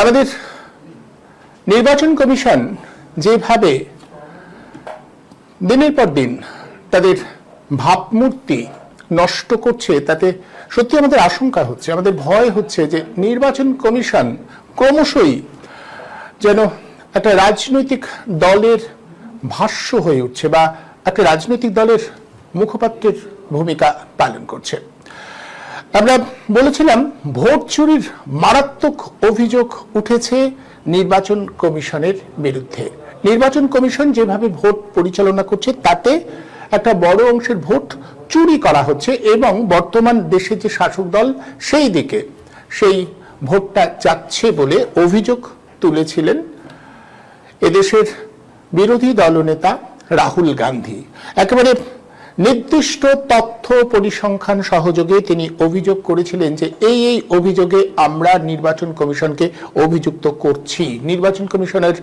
আমাদের নির্বাচন কমিশন যেভাবে দিনের পর দিন তাদের ভাবমূর্তি নষ্ট করছে, তাতে সত্যি আমাদের আশঙ্কা হচ্ছে, আমাদের ভয় হচ্ছে যে নির্বাচন কমিশন ক্রমশই যেন একটা রাজনৈতিক দলের ভাষ্য হয়ে উঠছে বা একটা রাজনৈতিক দলের মুখপাত্রের ভূমিকা পালন করছে। আমরা বলেছিলাম, ভোট চুরির মারাত্মক অভিযোগ উঠেছে নির্বাচন কমিশনের বিরুদ্ধে। নির্বাচন কমিশন যেভাবে ভোট পরিচালনা করছে, তাতে একটা বড় অংশের ভোট চুরি করা হচ্ছে এবং বর্তমান দেশের যে শাসক দল সেই দিকে সেই ভোটটা যাচ্ছে বলে অভিযোগ তুলেছিলেন এদেশের বিরোধী দলনেতা রাহুল গান্ধী। একেবারে নির্দিষ্ট তথ্য পরিসংখ্যান সহযোগে তিনি অভিযোগ করেছিলেন যে এই এই অভিযোগে আমরা নির্বাচন কমিশনকে অভিযুক্ত করছি। নির্বাচন কমিশনের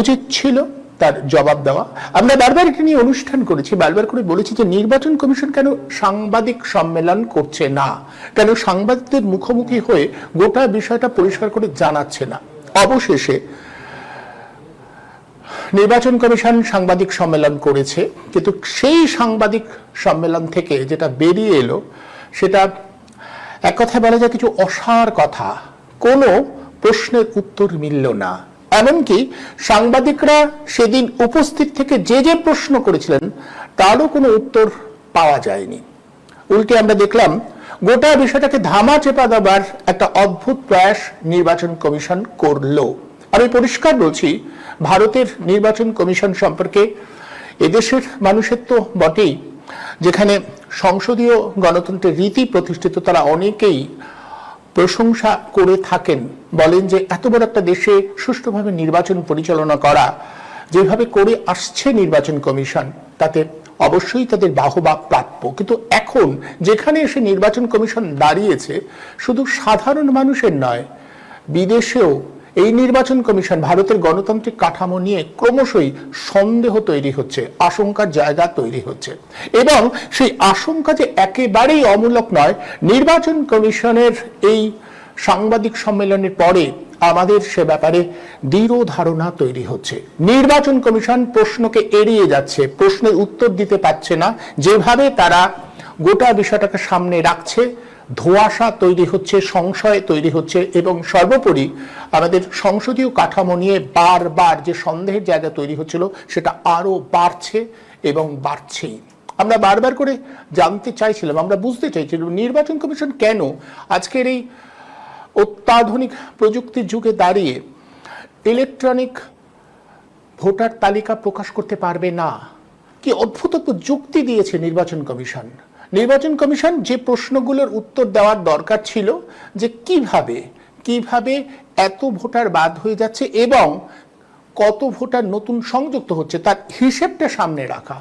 উচিত ছিল তার জবাব দেওয়া। আমরা বারবার এটা নিয়ে অনুষ্ঠান করেছি, বারবার করে বলেছি যে নির্বাচন কমিশন কেন সাংবাদিক সম্মেলন করছে না, কেন সাংবাদিকদের মুখোমুখি হয়ে গোটা বিষয়টা পরিষ্কার করে জানাচ্ছে না। অবশেষে নির্বাচন কমিশন সাংবাদিক সম্মেলন করেছে, কিন্তু সেই সাংবাদিক সম্মেলন থেকে যেটা বেরিয়ে এলো, সেটা এক কথায় বলা যায় কিছু অসার কথা। কোনো প্রশ্নের উত্তর মিলল না। এমনকি সাংবাদিকরা সেদিন উপস্থিত থেকে যে যে প্রশ্ন করেছিলেন, তারও কোনো উত্তর পাওয়া যায়নি। উল্টে আমরা দেখলাম, গোটা বিষয়টাকে ধামা চেপা দেবার একটা অদ্ভুত প্রয়াস নির্বাচন কমিশন করল। আমি পরিষ্কার বলছি, ভারতের নির্বাচন কমিশন সম্পর্কে এদেশের মানুষের তো বটেই, যেখানে সংসদীয় গণতন্ত্রের রীতি প্রতিষ্ঠিত, তারা অনেকেই প্রশংসা করে থাকেন। বলেন যে এত বড় একটা দেশে সুষ্ঠুভাবে নির্বাচন পরিচালনা করা, যেভাবে করে আসছে নির্বাচন কমিশন, তাতে অবশ্যই তাদের বাহবা প্রাপ্য। কিন্তু এখন যেখানে এসে নির্বাচন কমিশন দাঁড়িয়েছে, শুধু সাধারণ মানুষের নয়, বিদেশেও এই নির্বাচন কমিশন ভারতের গণতান্ত্রিক কাঠামো নিয়ে ক্রমশই সন্দেহ তৈরি হচ্ছে, আশঙ্কার জায়গা তৈরি হচ্ছে। এবং সেই আশঙ্কা যে একেবারেই অমূলক নয়, নির্বাচন কমিশনের এই সাংবাদিক সম্মেলনের পরে আমাদের সে ব্যাপারে দৃঢ় ধারণা তৈরি হচ্ছে। নির্বাচন কমিশন প্রশ্নকে এড়িয়ে যাচ্ছে, প্রশ্নের উত্তর দিতে পারছে না, যেভাবে তারা গোটা বিষয়টাকে সামনে রাখছে ধোঁয়াশা তৈরি হচ্ছে, সংশয় তৈরি হচ্ছে এবং সর্বোপরি আমাদের সংসদীয় কাঠামো নিয়ে বারবার যে সন্দেহের জায়গা তৈরি হচ্ছিল সেটা আরও বাড়ছে এবং বাড়ছেই। আমরা বারবার করে জানতে চাইছিলাম, আমরা বুঝতে চাইছিলাম নির্বাচন কমিশন কেন আজকের এই অত্যাধুনিক প্রযুক্তির যুগে দাঁড়িয়ে ইলেকট্রনিক ভোটার তালিকা প্রকাশ করতে পারবে না। কি অদ্ভুত যুক্তি দিয়েছে নির্বাচন কমিশন। নির্বাচন কমিশন যে প্রশ্নগুলোর উত্তর দেওয়ার দরকার ছিল যে কীভাবে কীভাবে এত ভোটার বাদ হয়ে যাচ্ছে এবং কত ভোটার নতুন সংযুক্ত হচ্ছে তার হিসেবটা সামনে রাখা,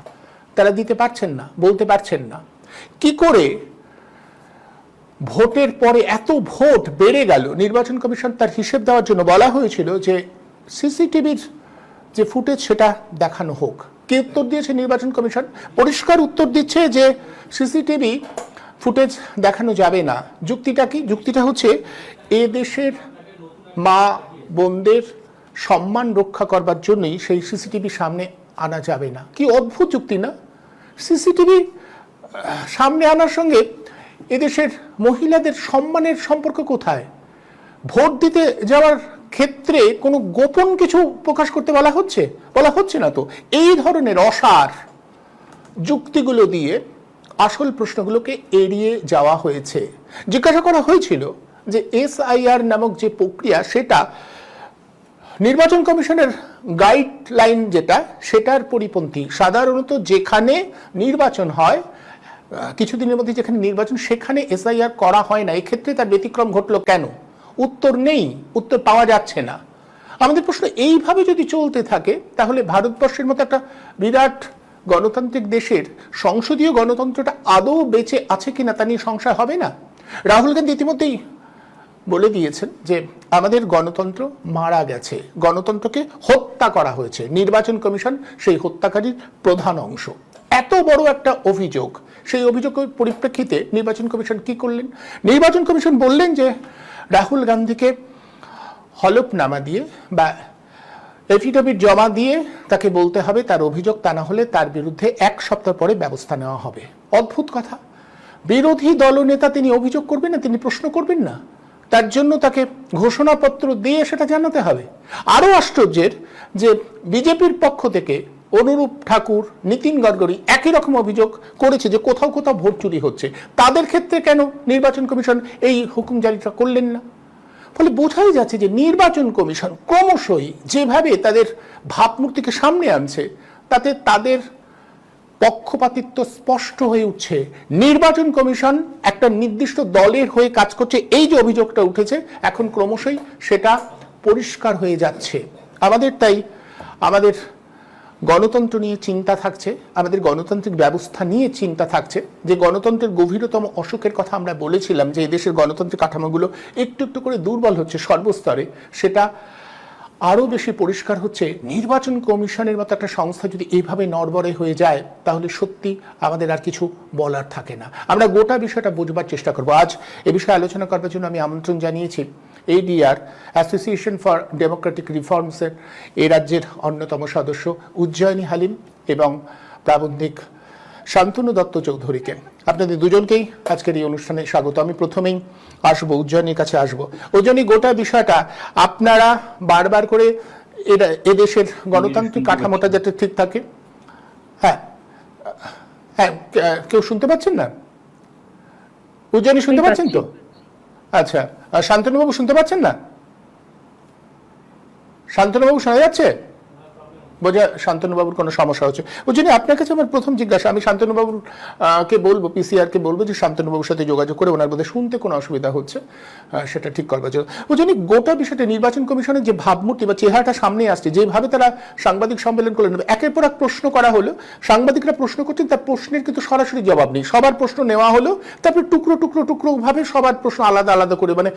তারা দিতে পারছেন না, বলতে পারছেন না। কি করে ভোটের পরে এত ভোট বেড়ে গেল? নির্বাচন কমিশন তার হিসেব দেওয়ার জন্য বলা হয়েছিল যে সিসিটিভির যে ফুটেজ সেটা দেখানো হোক। কি উত্তর দিয়েছে নির্বাচন কমিশন। পরিষ্কার উত্তর দিচ্ছে যে সিসিটিভি ফুটেজ দেখানো যাবে না। যুক্তিটা কি? যুক্তিটা হচ্ছে এ দেশের মা বোনদের সম্মান রক্ষা করবার জন্যই সেই সিসিটিভি সামনে আনা যাবে না। কি অদ্ভুত যুক্তি না? সিসিটিভি সামনে আনার সঙ্গে এদেশের মহিলাদের সম্মানের সম্পর্ক কোথায়? ভোট দিতে যাওয়ার ক্ষেত্রে কোনো গোপন কিছু প্রকাশ করতে বলা হচ্ছে? বলা হচ্ছে না তো। এই ধরনের অসার যুক্তিগুলো দিয়ে আসল প্রশ্নগুলোকে এড়িয়ে যাওয়া হয়েছে। জিজ্ঞাসা করা হয়েছিল যে এসআইআর নামক যে প্রক্রিয়া, সেটা নির্বাচন কমিশনের গাইডলাইন যেটা, সেটার পরিপন্থী। সাধারণত যেখানে নির্বাচন হয় কিছুদিনের মধ্যে যেখানে নির্বাচন, সেখানে এসআইআর করা হয় না। এক্ষেত্রে তার ব্যতিক্রম ঘটলো কেন? উত্তর নেই, উত্তর পাওয়া যাচ্ছে না। আমাদের প্রশ্ন এইভাবে যদি চলতে থাকে, তাহলে ভারতবর্ষের মতো একটা বিরাট গণতান্ত্রিক দেশের সংসদীয় গণতন্ত্রটা আদৌ বেঁচে আছে কিনা তা নিয়ে সংশয় হবে না? রাহুল গান্ধী ইতিমধ্যেই বলে দিয়েছেন যে, আমাদের গণতন্ত্র মারা গেছে। গণতন্ত্রকে হত্যা করা হয়েছে। নির্বাচন কমিশন সেই হত্যাকারীর প্রধান অংশ। এত বড় একটা অভিযোগ। সেই অভিযোগের পরিপ্রেক্ষিতে নির্বাচন কমিশন কি করলেন? নির্বাচন কমিশন বললেন যে রাহুল গান্ধীকে হলফনামা দিয়ে বা এফিডেভিট জমা দিয়ে তাকে বলতে হবে, তার অভিযোগ তা না হলে তার বিরুদ্ধে এক সপ্তাহ পরে ব্যবস্থা নেওয়া হবে। অদ্ভুত কথা। বিরোধী দলনেতা তিনি অভিযোগ করবেন না, তিনি প্রশ্ন করবেন না। তার জন্য তাকে ঘোষণাপত্র দিয়ে সেটা জানাতে হবে। আরও আশ্চর্যের যে বিজেপির পক্ষ থেকে অনুরূপ ঠাকুর, নীতিন গডকরি একই রকম অভিযোগ করেছে যে কোথাও কোথাও ভোট চুরি হচ্ছে। তাদের ক্ষেত্রে কেন নির্বাচন কমিশন এই হুকুম জারিটা করলেন না? ফলে বোঝাই যাচ্ছে যে নির্বাচন কমিশন ক্রমশই যেভাবে তাদের ভাবমূর্তিকে সামনে আনছে, তাতে তাদের পক্ষপাতিত্ব স্পষ্ট হয়ে উঠছে। নির্বাচন কমিশন একটা নির্দিষ্ট দলের হয়ে কাজ করছে, এই যে অভিযোগটা উঠেছে, এখন ক্রমশই সেটা পরিষ্কার হয়ে যাচ্ছে। আমাদের তাই, আমাদের গণতন্ত্র নিয়ে চিন্তা থাকছে, আমাদের গণতান্ত্রিক ব্যবস্থা নিয়ে চিন্তা থাকছে। যে গণতন্ত্রের গভীরতম অসুখের কথা আমরা বলেছিলাম যে এদেশের গণতান্ত্রিক কাঠামোগুলো একটু একটু করে দুর্বল হচ্ছে সর্বস্তরে, সেটা আরও বেশি পরিষ্কার হচ্ছে। নির্বাচন কমিশনের মতো একটা সংস্থা যদি এইভাবে নড়বড়ে হয়ে যায়, তাহলে সত্যি আমাদের আর কিছু বলার থাকে না। আমরা গোটা বিষয়টা বুঝবার চেষ্টা করব। আজ এ বিষয়ে আলোচনা করবার জন্য আমি আমন্ত্রণ জানিয়েছি। এডিআর অ্যাসোসিয়েশন ফর ডেমোক্রেটিক রিফর্মসের এই রাজ্যের অন্যতম সদস্য উজ্জয়িনী হালিম এবং প্রাবন্ধিক শান্তনু দত্ত চৌধুরীকে। আপনাদের দুজনকেই আজকের এই অনুষ্ঠানে স্বাগত। আমি প্রথমেই আসব উজ্জয়িনীর কাছে আসব। উজ্জয়িনী গোটা বিষয়টা আপনারা বারবার করে এরা এদেশের গণতান্ত্রিক কাঠামোটা যাতে ঠিক থাকে। হ্যাঁ। হ্যাঁ কেউ শুনতে পাচ্ছেন না? উজ্জয়িনী শুনতে পাচ্ছেন তো? আচ্ছা শান্তনুবাবু শুনতে পাচ্ছেন না? শান্তনুবাবু শোনা যাচ্ছে? বোঝা শান্তনুবাবুর কোনো সমস্যা হচ্ছে? ওই জন্য আপনার কাছে আমার প্রথম জিজ্ঞাসা, আমি শান্তনুবাবুর কে বলব পিসিআরকে বলব যে শান্তনুবাবুর সাথে যোগাযোগ করে ওনার বোধহয় শুনতে কোনো অসুবিধা হচ্ছে? সেটা ঠিক করবার জন্য। ওই জন্য গোটা বিষয়টা নির্বাচন কমিশনের যে ভাবমূর্তি বা চেহারাটা সামনে আসছে, যেভাবে তারা সাংবাদিক সম্মেলন করলেন, একের পর এক প্রশ্ন করা হলো, সাংবাদিকরা প্রশ্ন করছেন, তার প্রশ্নের কিন্তু সরাসরি জবাব নেই। সবার প্রশ্ন নেওয়া হলো, তারপরে টুকরো টুকরো টুকরো ভাবে সবার প্রশ্ন আলাদা আলাদা করে মানে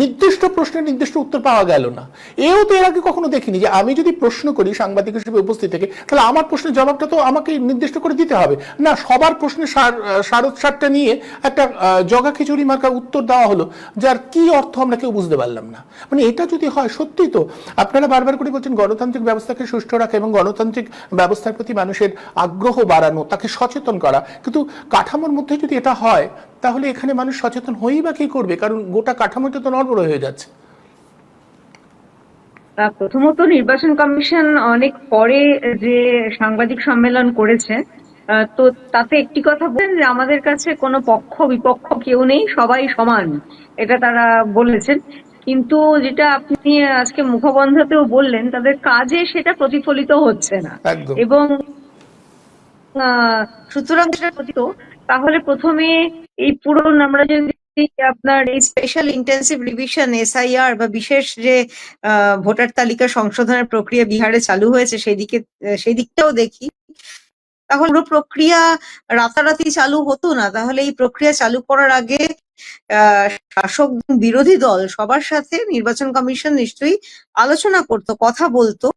নির্দিষ্ট প্রশ্নের নির্দিষ্ট উত্তর পাওয়া গেল না। এও তো এর আগে কখনো দেখিনি যে আমি যদি প্রশ্ন করি সাংবাদিক হিসেবে উপস্থিত থেকে, তাহলে আমার প্রশ্নের জবাবটা তো আমাকে নির্দিষ্ট করে দিতে হবে। না, সবার প্রশ্নের সার সারোৎসারটা নিয়ে একটা জগা খিচুড়ি মার্কা উত্তর দেওয়া হলো, যার কি অর্থ আমরা কেউ বুঝতে পারলাম না। মানে এটা যদি হয় সত্যিই তো, আপনারা বারবার করে বলছেন গণতান্ত্রিক ব্যবস্থাকে সুষ্ঠু রাখা এবং গণতান্ত্রিক ব্যবস্থার প্রতি মানুষের আগ্রহ বাড়ানো, তাকে সচেতন করা। কিন্তু কাঠামোর মধ্যে যদি এটা হয়, তাহলে এখানে মানুষ সচেতন হয়েই বা কি করবে? কারণ গোটা কাঠামোটা তো নড়বড় হয়ে যাচ্ছে। প্রথমত নির্বাচন কমিশন অনেক পরে যে সাংবাদিক সম্মেলন করেছে তো তাতে একটি কথা বলেন যে আমাদের কাছে কোনো পক্ষ বিপক্ষ কেউ নেই সবাই সমান এটা তারা বলেছেন। কিন্তু যেটা আপনি আজকে মুখবন্ধতেও বললেন তাদের কাজে সেটা প্রতিফলিত হচ্ছে না। এবং আহ, সুতরাং তাহলে প্রথমে এই পুরো আমরা যদি আপনার এই স্পেশাল ইন্টেন্সিভ রিভিশন এসআইআর বা বিশেষ যে ভোটার তালিকা সংশোধনের প্রক্রিয়া বিহারে চালু হয়েছে সেই দিকে সেই দিকটাও দেখি। তাহলে পুরো প্রক্রিয়া রাতারাতি চালু হতো না। তাহলে এই প্রক্রিয়া চালু করার আগে শাসক বিরোধী দল সবার সাথে নির্বাচন কমিশন নিশ্চয়ই আলোচনা করত, কথা বলতো,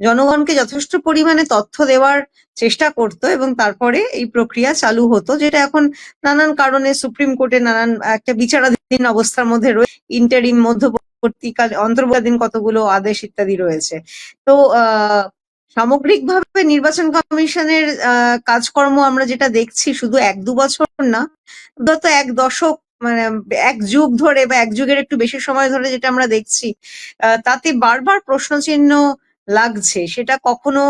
জনগণকে যথেষ্ট পরিমাণে তথ্য দেওয়ার চেষ্টা করত এবং তারপরে এই প্রক্রিয়া চালু হতো, যেটা এখন নানান কারণে সুপ্রিম কোর্টে নানান একটা বিচারাধীন অবস্থার মধ্যে রয়ে ইন্টারিম মধ্যবর্তীকাল, অন্তর্বর্তীকালীন কতগুলো আদেশ ইত্যাদি রয়েছে। তো, আহ, সামগ্রিকভাবে নির্বাচন কমিশনের কাজকর্ম আমরা যেটা দেখছি শুধু এক দু বছর না গত এক দশক মানে এক যুগ ধরে বা এক যুগের একটু বেশি সময় ধরে যেটা আমরা দেখছি তাতে বারবার প্রশ্ন চিহ্ন লাগছে। সেটা কখনো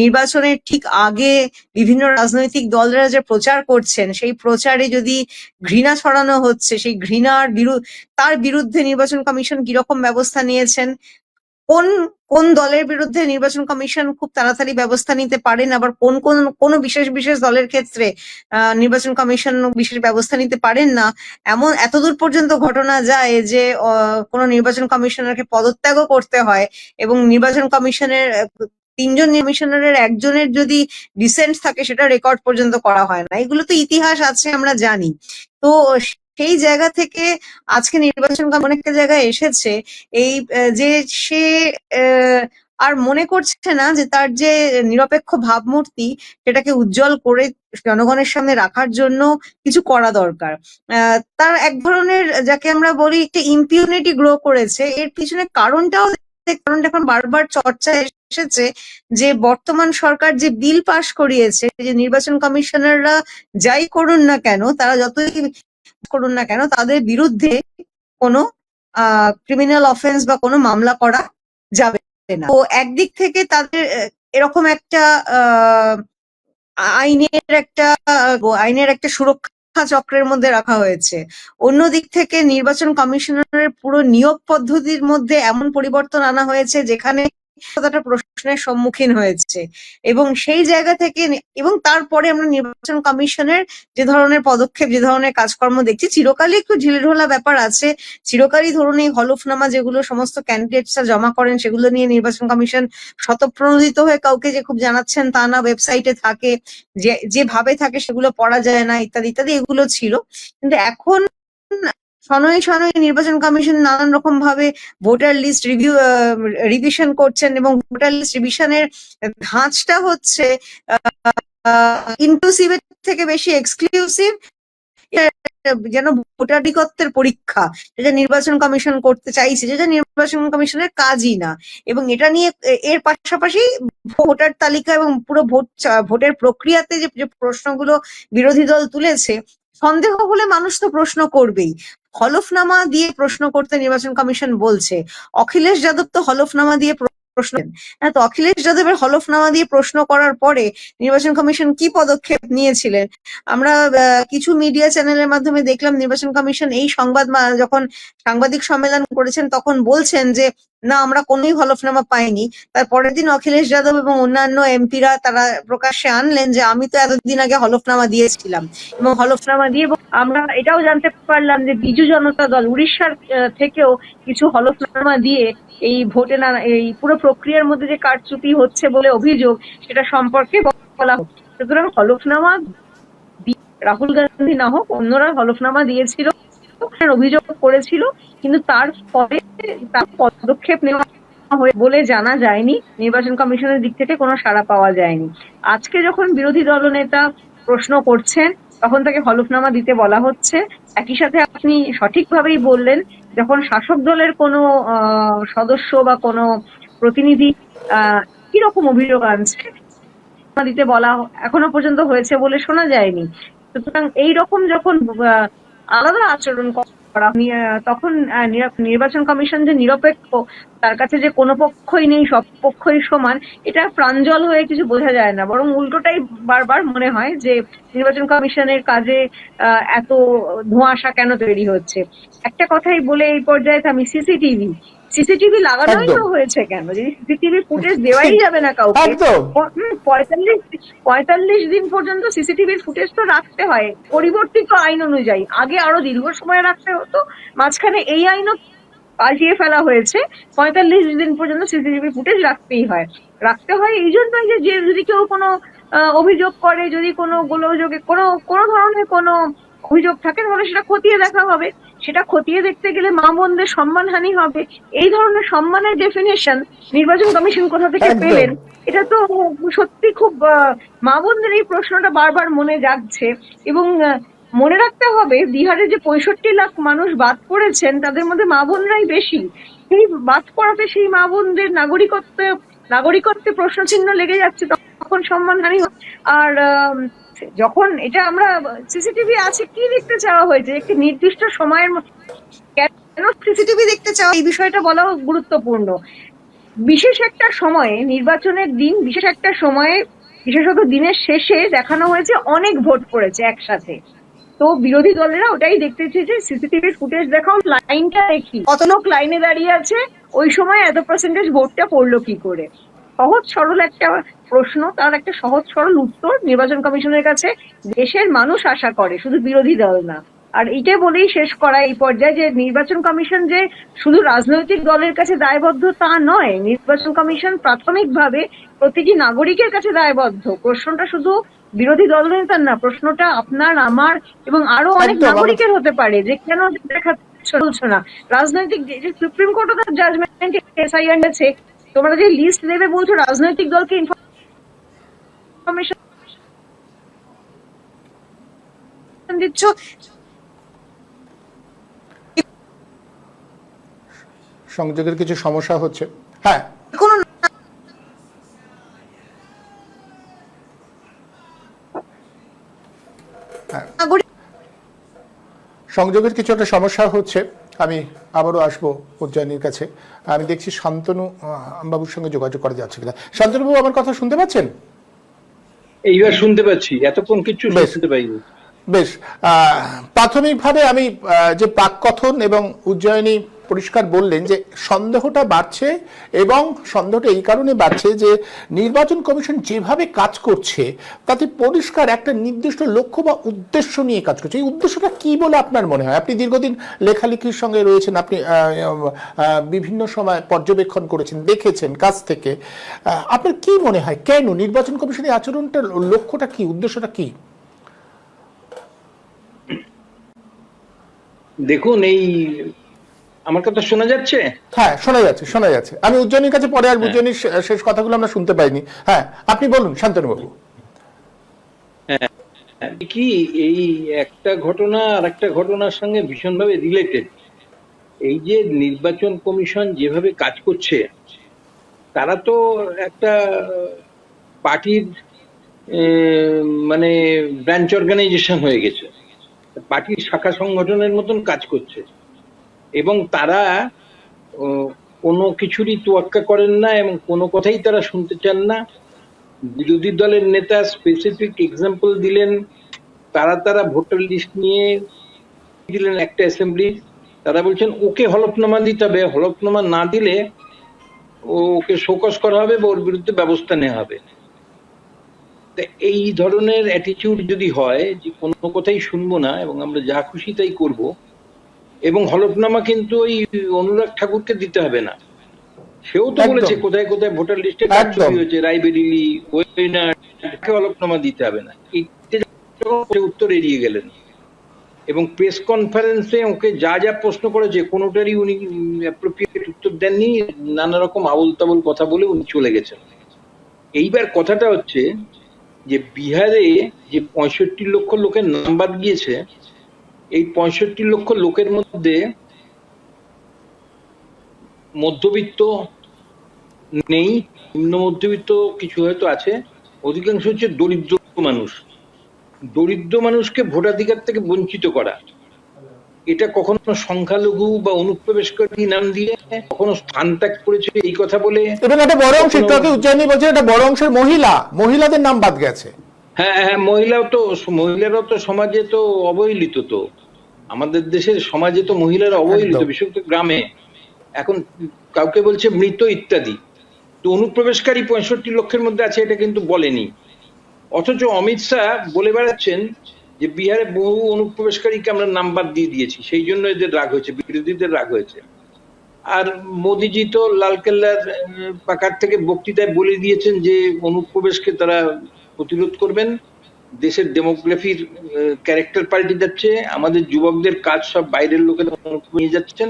নির্বাচনের ঠিক আগে বিভিন্ন রাজনৈতিক দলরা যে প্রচার করছেন, সেই প্রচারে যদি ঘৃণা ছড়ানো হচ্ছে, সেই ঘৃণার বিরু, তার বিরুদ্ধে নির্বাচন কমিশন কীরকম ব্যবস্থা নিয়েছেন কোন কোন দলের বিরুদ্ধে নির্বাচন কমিশন খুব তাড়াতাড়ি ব্যবস্থা নিতে পারেন? আবার কোন কোন কোন বিশেষ বিশেষ দলের ক্ষেত্রে নির্বাচন কমিশন বিশেষ ব্যবস্থা নিতে পারেন না? এমন এতদূর পর্যন্ত ঘটনা যায় যে কোনো নির্বাচন কমিশনারকে পদত্যাগও করতে হয় এবং নির্বাচন কমিশনের, তিনজন কমিশনারের একজনের যদি ডিসেন্ট থাকে, সেটা রেকর্ড পর্যন্ত করা হয় না। এগুলো তো ইতিহাস আছে, আমরা জানি। তো সেই জায়গা থেকে আজকে নির্বাচন কমিশন একটা জায়গায় এসেছে। এই যে সে আর মনে করছে না যে তার যে নিরপেক্ষ ভাবমূর্তি সেটাকে উজ্জ্বল করে জনগণের সামনে রাখার জন্য কিছু করা দরকার। তার এক ধরনের যাকে আমরা বলি একটা ইম্পিউনিটি গ্রো করেছে। এর পিছনে কারণটাও কারণটা এখন বারবার চর্চায় এসেছে যে বর্তমান সরকার যে বিল পাশ করিয়েছে, যে নির্বাচন কমিশনাররা যাই করুন না কেন, তারা যতই করুন না কেন, তাদের বিরুদ্ধে কোনো ক্রিমিনাল অফেন্স বা কোনো মামলা করা যাবে না। তো একদিক থেকে তাদের এরকম একটা আইনের একটা আইনের একটা সুরক্ষা চক্রের মধ্যে রাখা হয়েছে। অন্য দিক থেকে নির্বাচন কমিশনারের পুরো নিয়োগ পদ্ধতির মধ্যে এমন পরিবর্তন আনা হয়েছে যেখানে একটা প্রশ্নের সম্মুখীন হয়েছে। এবং সেই জায়গা থেকে এবং তারপরে আমরা নির্বাচন কমিশনের যে ধরনের পদক্ষেপ, যে ধরনের কাজকর্ম দেখছি, চিরকালই একটু ঢিলেঢোলা ব্যাপার আছে। চিরকালই ধরুন এই হলফনামা যেগুলো সমস্ত ক্যান্ডিডেটসরা জমা করেন, সেগুলো নিয়ে নির্বাচন কমিশন স্বতঃপ্রণোদিত হয়ে কাউকে যে খুব জানাচ্ছেন তা না ওয়েবসাইটে থাকে, যে, যেভাবে থাকে সেগুলো পড়া যায় না, ইত্যাদি ইত্যাদি, এগুলো ছিল। কিন্তু এখন শনৈ শনৈ নির্বাচন কমিশন নানান রকম ভাবে ভোটার লিস্ট রিভিউ রিভিশন করছেন এবং ভোটার লিস্ট রিভিশনের ধাঁচটা হচ্ছে ইনক্লুসিভ থেকে বেশি এক্সক্লুসিভ যেন ভোটাধিকত্বের পরীক্ষা। যেটা নির্বাচন কমিশন করতে চাইছে, যেটা নির্বাচন কমিশনের কাজই না। এবং এটা নিয়ে এর পাশাপাশি ভোটার তালিকা এবং পুরো ভোট ভোটের প্রক্রিয়াতে যে প্রশ্নগুলো বিরোধী দল তুলেছে, সন্দেহ হলে মানুষ তো প্রশ্ন করবেই। হলফনামা দিয়ে প্রশ্ন করতে নির্বাচন কমিশন বলছে। অখিলেশ যাদব তো হলফনামা দিয়ে প্রশ্ন হ্যাঁ তো অখিলেশ যাদবের হলফনামা দিয়ে প্রশ্ন করার পরে নির্বাচন কমিশন কি পদক্ষেপ নিয়েছিলেন? আমরা কিছু মিডিয়া চ্যানেলের মাধ্যমে দেখলাম নির্বাচন কমিশন এই সংবাদ যখন সাংবাদিক সম্মেলন করেছেন তখন বলছেন যে, না, আমরা কোনোই হলফনামা পাইনি। তার পরের দিন অখিলেশ যাদব এবং অন্যান্য এমপিরা তারা প্রকাশ্যে আনলেন যে, আমি তো এতদিন আগে হলফনামা দিয়েছিলাম। এবং হলফনামা দিয়ে আমরা এটাও জানতে পারলাম যে, বিজু জনতা দল উড়িষ্যার থেকেও কিছু হলফনামা দিয়ে এই ভোটে না এই পুরো প্রক্রিয়ার মধ্যে যে কারচুপি হচ্ছে বলে অভিযোগ, সেটা সম্পর্কে বলা হোক। সুতরাং হলফনামা রাহুল গান্ধী না হোক, অন্যরা হলফনামা দিয়েছিল, অভিযোগ করেছিল, কিন্তু তার তারপরে তার পদক্ষেপ নেওয়া হয়ে বলে জানা যায়নি। নির্বাচন কমিশনের দিক থেকে কোনো সাড়া পাওয়া যায়নি। আজকে যখন বিরোধী দলনেতা প্রশ্ন করছেন, তখন তাকে হলফনামা দিতে বলা হচ্ছে। একই সাথে আপনি সঠিকভাবেই বললেন, যখন শাসক দলের কোনো সদস্য বা কোনো প্রতিনিধি কীরকম অভিযোগ আনছে দিতে বলা এখনও পর্যন্ত হয়েছে বলে শোনা যায়নি। সুতরাং এই রকম যখন আলাদা আচরণ করা। তখন নির্বাচন কমিশন যে নিরপেক্ষ, তার কাছে যে কোনো পক্ষই নেই, সব পক্ষই সমান, এটা প্রাঞ্জল হয়ে কিছু বোঝা যায় না। বরং উল্টোটাই বারবার মনে হয় যে নির্বাচন কমিশনের কাজে এত ধোঁয়াশা কেন তৈরি হচ্ছে? একটা কথাই বলে এই পর্যায়ে আমি সিসিটিভি। সিসিটিভি লাগানোই তো হয়েছে কেন? যদি সিসিটিভি ফুটেজ দেওয়াই যাবে না কাউকে একদম। পঁয়তাল্লিশ পঁয়তাল্লিশ দিন পর্যন্ত সিসিটিভির ফুটেজ তো রাখতে হয়। পরিবর্তিত আইন অনুযায়ী। আগে আরও দীর্ঘ সময় রাখতে হতো। মাঝখানে এই আইনও পাল্টিয়ে ফেলা হয়েছে। পঁয়তাল্লিশ দিন পর্যন্ত সিসিটিভি ফুটেজ রাখতেই হয়। রাখতে হয় এই জন্যই যে যদি কেউ কোনো অভিযোগ করে যদি কোনো গোলযোগে কোনো কোনো ধরনের কোনো অভিযোগ থাকে তাহলে সেটা খতিয়ে দেখা হবে। সেটা খতিয়ে দেখতে গেলে মা বোনদের সম্মানহানি হবে। এই ধরনের সম্মানের ডেফিনেশন নির্বাচন কমিশন কোথা থেকে পেলেন? এটা তো সত্যি খুব মা বোনদের এই প্রশ্নটা বারবার মনে যাচ্ছে এবং মনে রাখতে হবে বিহারে যে পঁয়ষট্টি লাখ মানুষ বাদ পড়েছেন তাদের মধ্যে মা বোনরাই বেশি। সেই বাদ পড়াতে সেই মা বোনদের নাগরিকত্ব নাগরিকত্বে প্রশ্নচিহ্ন লেগে যাচ্ছে তখন সম্মানহানি। আর আম, যখন এটা আমরা সিসিটিভি আছে কি দেখতে চাওয়া হয়েছে? একটি নির্দিষ্ট সময়ের কেন সিসিটিভি দেখতে চাওয়া? এই বিষয়টা বলা গুরুত্বপূর্ণ। বিশেষ একটা সময়ে নির্বাচনের দিন বিশেষ একটা সময়ে বিশেষত দিনের শেষে দেখানো হয়েছে অনেক ভোট পড়েছে একসাথে। তো বিরোধী দলেরা ওটাই দেখতে চেয়েছে সিসিটিভির ফুটেজ দেখাও লাইনটা দেখি। কত লোক লাইনে দাঁড়িয়ে আছে ওই সময় এত পার্সেন্টেজ ভোটটা পড়ল কি করে? সহজ সরল একটা প্রশ্ন তার একটা সহজ সরল উত্তর নির্বাচন কমিশনের কাছে দেশের মানুষ আশা করে শুধু বিরোধী দল না। আর এইটা বলেই শেষ করা এই পর্যায়ে যে নির্বাচন কমিশন যে শুধু রাজনৈতিক দলের কাছে দায়বদ্ধ তা নয় নির্বাচন কমিশন প্রাথমিকভাবে প্রতিটি নাগরিকের কাছে দায়বদ্ধ। প্রশ্নটা শুধু বিরোধী দল নেতার না প্রশ্নটা আপনার আমার এবং আরও অনেক নাগরিকের হতে পারে যে কেন দেখা চলছে না। রাজনৈতিক সুপ্রিম কোর্টও তার জাজমেন্ট এসআইআর আছে তোমরা যে লিস্ট দেবে বলছো রাজনৈতিক দলকে ইনফরমেশন দিচ্ছ? সংযোগের কিছু সমস্যা হচ্ছে। হ্যাঁ। কোনো সংযোগের কিছু একটা সমস্যা হচ্ছে। আমি আবারও আসব উজ্জয়নীর কাছে। আমি দেখছি শান্তনু বাবুর সঙ্গে যোগাযোগ করা যাচ্ছে কিনা। শান্তনু বাবু আমার কথা শুনতে পাচ্ছেন? এইবার শুনতে পাচ্ছি। এতক্ষণ কিছু বেশ। শুনতে পাইনি। বেশ প্রাথমিকভাবে আমি আহ, যে পাককথন এবং উজ্জয়িনী পরিষ্কার বললেন যে সন্দেহটা বাড়ছে এবং সন্দেহটা এই কারণে বাড়ছে যে নির্বাচন কমিশন যেভাবে কাজ করছে, তাতে পরিষ্কার একটা নির্দিষ্ট লক্ষ্য বা উদ্দেশ্য নিয়ে কাজ করছে। এই উদ্দেশ্যটা কি বলে আপনার মনে হয়? আপনি দীর্ঘদিন লেখালেখির সঙ্গে রয়েছেন, আপনি বিভিন্ন সময় পর্যবেক্ষণ করেছেন, দেখেছেন কাছ থেকে। আপনার কি মনে হয়? কেন নির্বাচন কমিশনের আচরণটা, লক্ষ্যটা কি, উদ্দেশ্যটা কি? দেখুন, এই আমার কথা শোনা যাচ্ছে? হ্যাঁ শোনা যাচ্ছে শোনা যাচ্ছে। আমি উজ্জয়নীর কাছে পরে আর উজ্জয়নীর শেষ কথাগুলো আমরা শুনতে পাইনি। হ্যাঁ আপনি বলুন শান্তনুবাবু। কি এই একটা ঘটনা আর একটা ঘটনার সঙ্গে ভীষণভাবে রিলেটেড এই যে নির্বাচন কমিশন যেভাবে কাজ করছে তারা তো একটা পার্টির মানে ব্রাঞ্চ অর্গানাইজেশন হয়ে গেছে। পার্টির শাখা সংগঠনের মতন কাজ করছে। এবং তারা কোনো কিছুরই তোয়াক্কা করেন না এবং কোনো কথাই তারা শুনতে চান না। বিরোধী দলের নেতা স্পেসিফিক এক্সাম্পল দিলেন। তারা তারা ভোটার লিস্ট নিয়ে দিলেন একটা অ্যাসেম্বলি তারা বলছেন, ওকে হলফনামা দিতে হবে। হলফনামা না দিলে ওকে শোকস করা হবে বা ওর বিরুদ্ধে ব্যবস্থা নেওয়া হবে। এই ধরনের অ্যাটিটিউড যদি হয় যে কোনো কথাই শুনব না এবং আমরা যা খুশি তাই করব এবং হলফনামা কিন্তু ওই অনুরাগ ঠাকুরকে দিতে হবে না। সেও তো বলেছে কোথায় কোথায় ভোটার লিস্টে একদম। হয়েছে রায়বেরিলি ওয়েনার হলফনামা দিতে হবে না। উত্তর এড়িয়ে গেলেন। এবং প্রেস কনফারেন্সে ওকে যা যা প্রশ্ন করেছে কোনোটারই উনি অ্যাপ্রোপ্রিয়েট উত্তর দেননি। নানা রকম আবল তাবল কথা বলে উনি চলে গেছেন। এইবার কথাটা হচ্ছে যে বিহারে যে পঁয়ষট্টি লক্ষ লোকের নাম্বার গিয়েছে এই পঁয়ষট্টি লক্ষ লোকের মধ্যে মধ্যবিত্ত নেই নিম্ন মধ্যবিত্ত কিছু হয়তো আছে। অধিকাংশ হচ্ছে দরিদ্র মানুষ। দরিদ্র মানুষকে ভোটাধিকার থেকে বঞ্চিত করা। এটা কখনো সংখ্যালঘু বা অনুপ্রবেশকারী নাম দিয়ে কখনো স্থান ত্যাগ করেছে এই কথা বলে এবং একটা বড় অংশ বলছে একটা বড় অংশের মহিলা। মহিলাদের নাম বাদ গেছে। হ্যাঁ হ্যাঁ মহিলাও তো মহিলারাও তো সমাজে তো অবহেলিত তো। আমাদের দেশের সমাজে তো মহিলারা অবহেলিত একদম। বিশেষ করে গ্রামে। এখন কাউকে বলছে মৃত ইত্যাদি। তো অনুপ্রবেশকারী পঁয়ষট্টি লক্ষের মধ্যে আছে এটা কিন্তু বলেনি। অথচ অমিত শাহ বলে বেড়াচ্ছেন যে বিহারে বহু অনুপ্রবেশকারীকে আমরা নাম্বার দিয়ে দিয়েছি সেই জন্য এদের রাগ হয়েছে বিরোধীদের রাগ হয়েছে। আর মোদিজি তো লালকেল্লার পাকার থেকে বক্তৃতায় বলে দিয়েছেন যে অনুপ্রবেশকে তারা প্রতিরোধ করবেন। দেশের ডেমোগ্রাফির ক্যারেক্টার পাল্টে যাচ্ছে। আমাদের যুবকদের কাজ সব বাইরের লোকেরা নিয়ে যাচ্ছেন।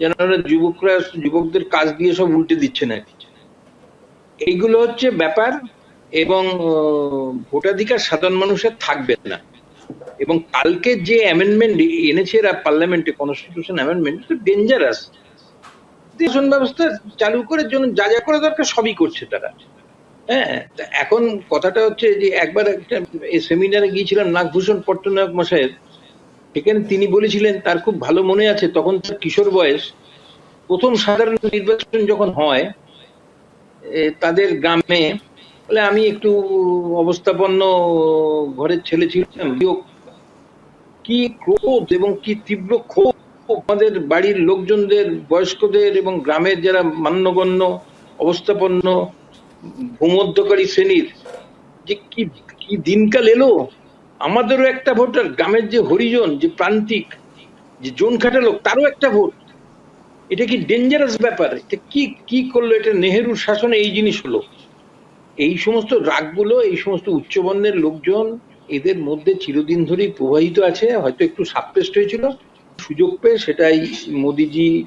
যেন যুবকরা, যুবকদের কাজ দিয়ে সব উল্টে দিচ্ছে না এইগুলো হচ্ছে ব্যাপার এবং ভোটাধিকার সাধারণ মানুষের থাকবে না। এবং কালকে যে অ্যামেন্ডমেন্ট এনেছে এরা পার্লামেন্টে কনস্টিটিউশন অ্যামেন্ডমেন্ট ডেঞ্জারাস ব্যবস্থা চালু করে জন্য যা যা করা দরকার সবই করছে তারা। হ্যাঁ এখন কথাটা হচ্ছে যে একবার একটা সেমিনারে গিয়েছিলাম নাগভূষণ পট্টনায়ক মশাইয়ের। সেখানে তিনি বলেছিলেন, তার খুব ভালো মনে আছে, তখন তার কিশোর বয়স। প্রথম সাধারণ নির্বাচন যখন হয় তাদের গ্রামে, বলে আমি একটু অবস্থাপন্ন ঘরের ছেলে ছিলাম কি ক্রোধ এবং কি তীব্র ক্ষোভ। আমাদের বাড়ির লোকজনদের, বয়স্কদের এবং গ্রামের যারা মান্যগণ্য, অবস্থাপন্ন ভূমধ্যকারী শ্রেণির যে কি কি দিনকাল এলো? আমাদেরও একটা ভোটার গ্রামের যে হরিজন, যে প্রান্তিক, যে জোন খাটা লোক, তারও একটা ভোট। এটা কি ডেঞ্জারাস ব্যাপার? এটা কি কি করল? এটা নেহেরুর শাসনে এই জিনিস হলো। এই সমস্ত রাগগুলো, এই সমস্ত উচ্চবর্ণের লোকজন এদের মধ্যে চিরদিন ধরেই প্রবাহিত আছে। হয়তো একটু সাপ্রেস্ট হয়েছিল। সুযোগ পেয়ে সেটাই মোদিজি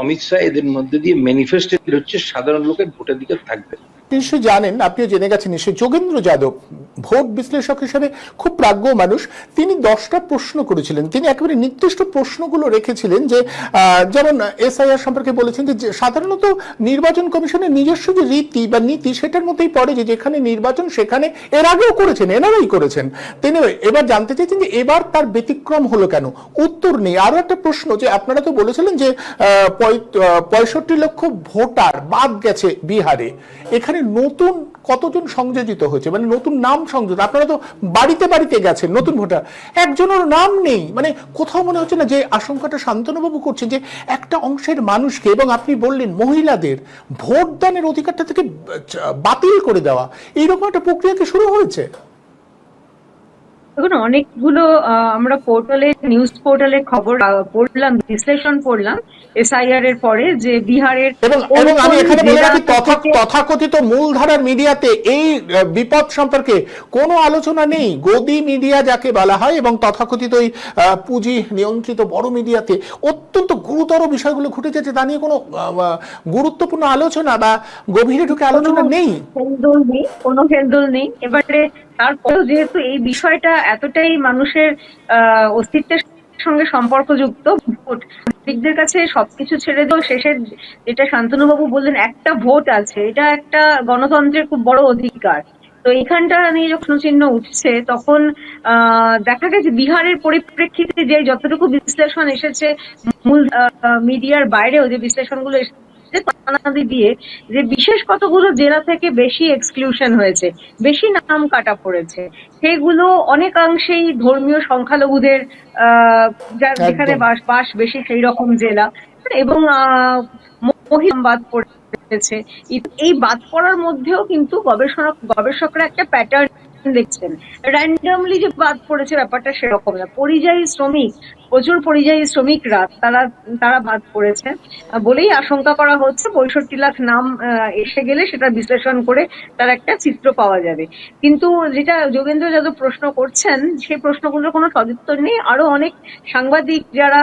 অমিত শাহ এদের মধ্যে দিয়ে ম্যানিফেস্টেড হচ্ছে সাধারণ লোকের ভোটাধিকার থাকবে। না। নিশ্চয়ই জানেন, আপনিও জেনে গেছেন নিশ্চয়ই, যোগেন্দ্র যাদব ভোট বিশ্লেষক হিসেবে খুব প্রাজ্ঞ মানুষ। তিনি দশটা প্রশ্ন করেছিলেন। তিনি একেবারে নির্দিষ্ট প্রশ্নগুলো রেখেছিলেন যে যেমন এসআইআর সম্পর্কে বলেছেন যে সাধারণত নির্বাচন কমিশনের নিজস্ব যে রীতি বা নীতি, সেটার মধ্যেই পড়ে যে, যেখানে নির্বাচন, সেখানে এর আগেও করেছেন, এনারাই করেছেন। তিনি এবার জানতে চাইছেন যে, এবার তার ব্যতিক্রম হলো কেন? উত্তর নেই। আরও একটা প্রশ্ন যে, আপনারা তো বলেছিলেন যে পঁয়ষট্টি লক্ষ ভোটার বাদ গেছে বিহারে। এখানে নতুন কতজন সংযোজিত হয়েছে? মানে নতুন নাম সংযোজিত। আপনারা তো বাড়িতে বাড়িতে গেছেন, নতুন ভোটার। একজনের নাম নেই। মানে কোথাও মনে হচ্ছে না যে আশঙ্কাটা শান্তনুবাবু করছেন যে একটা অংশের মানুষকে এবং আপনি বললেন মহিলাদের ভোটদানের অধিকারটা থেকে বাতিল করে দেওয়া। এইরকম একটা প্রক্রিয়া কি শুরু হয়েছে? দেখুন অনেকগুলো আমরা পোর্টালে নিউজ পোর্টালে খবর পড়লাম বিশ্লেষণ পড়লাম এসআইআর এর পরে যে বিহারের এবং আমি এখানে বলে রাখি তথা থেকে- তথাকথিত মূলধারার মিডিয়াতে এই বিপদ সম্পর্কে কোনো আলোচনা নেই। গদি মিডিয়া যাকে বলা হয় এবং তথাকথিত এই পুঁজি নিয়ন্ত্রিত বড় মিডিয়াতে অত্যন্ত গুরুতর বিষয়গুলো ঘটে যাচ্ছে তা নিয়ে কোনো গুরুত্বপূর্ণ আলোচনা বা গভীরে ঢুকে আলোচনা নেই। হেলদোল নেই কোনো হেলদোল নেই। এবারে তারপরেও যেহেতু এই বিষয়টা এতটাই মানুষের অস্তিত্বের সঙ্গে সম্পর্কযুক্ত, ভোট দিকদের কাছে সবকিছু ছেড়ে দিয়েও শেষের যেটা শান্তনুবাবু বললেন, একটা ভোট আছে, এটা একটা গণতন্ত্রের খুব বড় অধিকার। তো এখানটা নিয়ে যখন চিহ্ন উঠছে, তখন দেখা গেছে বিহারের পরিপ্রেক্ষিতে যে যতটুকু বিশ্লেষণ এসেছে, মূল মিডিয়ার বাইরেও যে বিশ্লেষণগুলো এসেছে তানাদি দিয়ে যে বিশেষ কতগুলো জেলা থেকে বেশি এক্সক্লুশন হয়েছে বেশি নাম কাটা পড়েছে সেগুলো অনেকাংশেই ধর্মীয় সংখ্যালঘুদের আহ যা- যেখানে বাস বাস বেশি সেই রকম জেলা এবং আহ মহিলা বাদ পড়েছে। এই- এই বাদ পড়ার মধ্যেও কিন্তু গবেষণা গবেষকরা একটা প্যাটার্ন দেখছেন। র্যান্ডামলি যে বাদ পড়েছে ব্যাপারটা সেরকম না। পরিযায়ী শ্রমিক, প্রচুর পরিযায়ী শ্রমিকরা তারা তারা বাদ পড়েছে। বলেই আশঙ্কা করা হচ্ছে পঁয়ষট্টি লাখ নাম এসে গেলে সেটা বিশ্লেষণ করে তার একটা চিত্র পাওয়া যাবে। কিন্তু যেটা যোগেন্দ্র যাদব প্রশ্ন করছেন, সেই প্রশ্নগুলোর কোনো সদুত্তর নেই। আরও অনেক সাংবাদিক যারা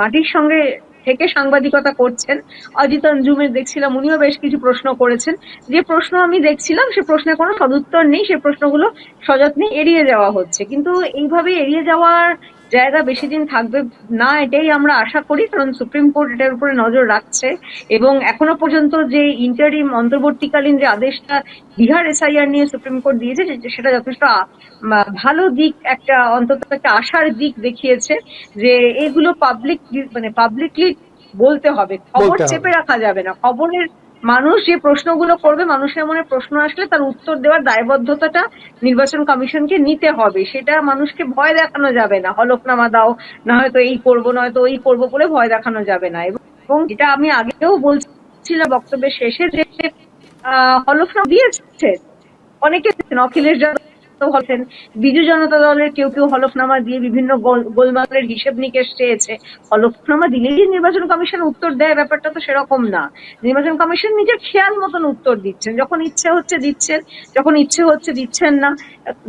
মাটির সঙ্গে থেকে সাংবাদিকতা করছেন। অজিত অঞ্জুমের দেখছিলাম, উনিও বেশ কিছু প্রশ্ন করেছেন। যে প্রশ্ন আমি দেখছিলাম, সে প্রশ্নে কোনো সদুত্তর নেই, সে প্রশ্নগুলো সযত্নে এড়িয়ে যাওয়া হচ্ছে। কিন্তু এইভাবে এড়িয়ে যাওয়ার জায়গা বেশি দিন থাকবে না এটাই আমরা আশা করি কারণ সুপ্রিম কোর্ট এটার উপরে নজর রাখছে। এবং এখনও পর্যন্ত যে ইন্টারিম অন্তর্বর্তীকালীন যে আদেশটা বিহার এসআইআর নিয়ে সুপ্রিম কোর্ট দিয়েছে সেটা যথেষ্ট ভালো দিক একটা অন্তত একটা আশার দিক দেখিয়েছে যে এগুলো পাবলিক মানে পাবলিকলি বলতে হবে। খবর চেপে রাখা যাবে না। খবরের মানুষ যে প্রশ্নগুলো করবে, মানুষের মনে প্রশ্ন আসলে তার উত্তর দেওয়ার দায়বদ্ধতাটা নির্বাচন কমিশনকে নিতে হবে। সেটা মানুষকে ভয় দেখানো যাবে না, হলফনামা দাও, না হয়তো এই করব নয়তো ওই করব বলে ভয় দেখানো যাবে না। এবং এটা আমি আগেও বলছিলাম বক্তব্যের শেষে যে হলফনামা দিয়েছে। অনেকে অখিলেশ যাদব হলেন বিজু জনতা দলের কেউ কেউ হলফনামা দিয়ে বিভিন্ন গোলমালের হিসেব নিকেশ চেয়েছে। হলফনামা দিলেই নির্বাচন কমিশন উত্তর দেয়, ব্যাপারটা তো সেরকম না। নির্বাচন কমিশন নিজের খেয়াল মতন উত্তর দিচ্ছেন। যখন ইচ্ছে হচ্ছে দিচ্ছেন, যখন ইচ্ছে হচ্ছে দিচ্ছেন না,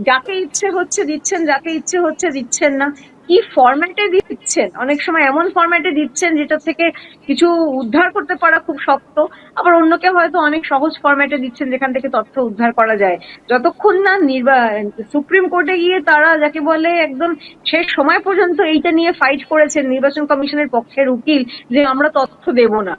যাকে ইচ্ছে হচ্ছে দিচ্ছেন, যাকে ইচ্ছে হচ্ছে দিচ্ছেন না কি ফরম্যাটে দিচ্ছেন? অনেক সময় এমন ফরম্যাটে দিচ্ছেন যেটা থেকে কিছু উদ্ধার করতে পারা খুব শক্ত, আবার অন্যকে হয়তো অনেক সহজ ফরম্যাটে দিচ্ছেন যেখান থেকে তথ্য উদ্ধার করা যায়। যতক্ষণ না নির্বা, সুপ্রিম কোর্টে গিয়ে তারা যাকে বলে একদম শেষ সময় পর্যন্ত এইটা নিয়ে ফাইট করেছেন, নির্বাচন কমিশনের পক্ষের উকিল যে আমরা তথ্য দেব না।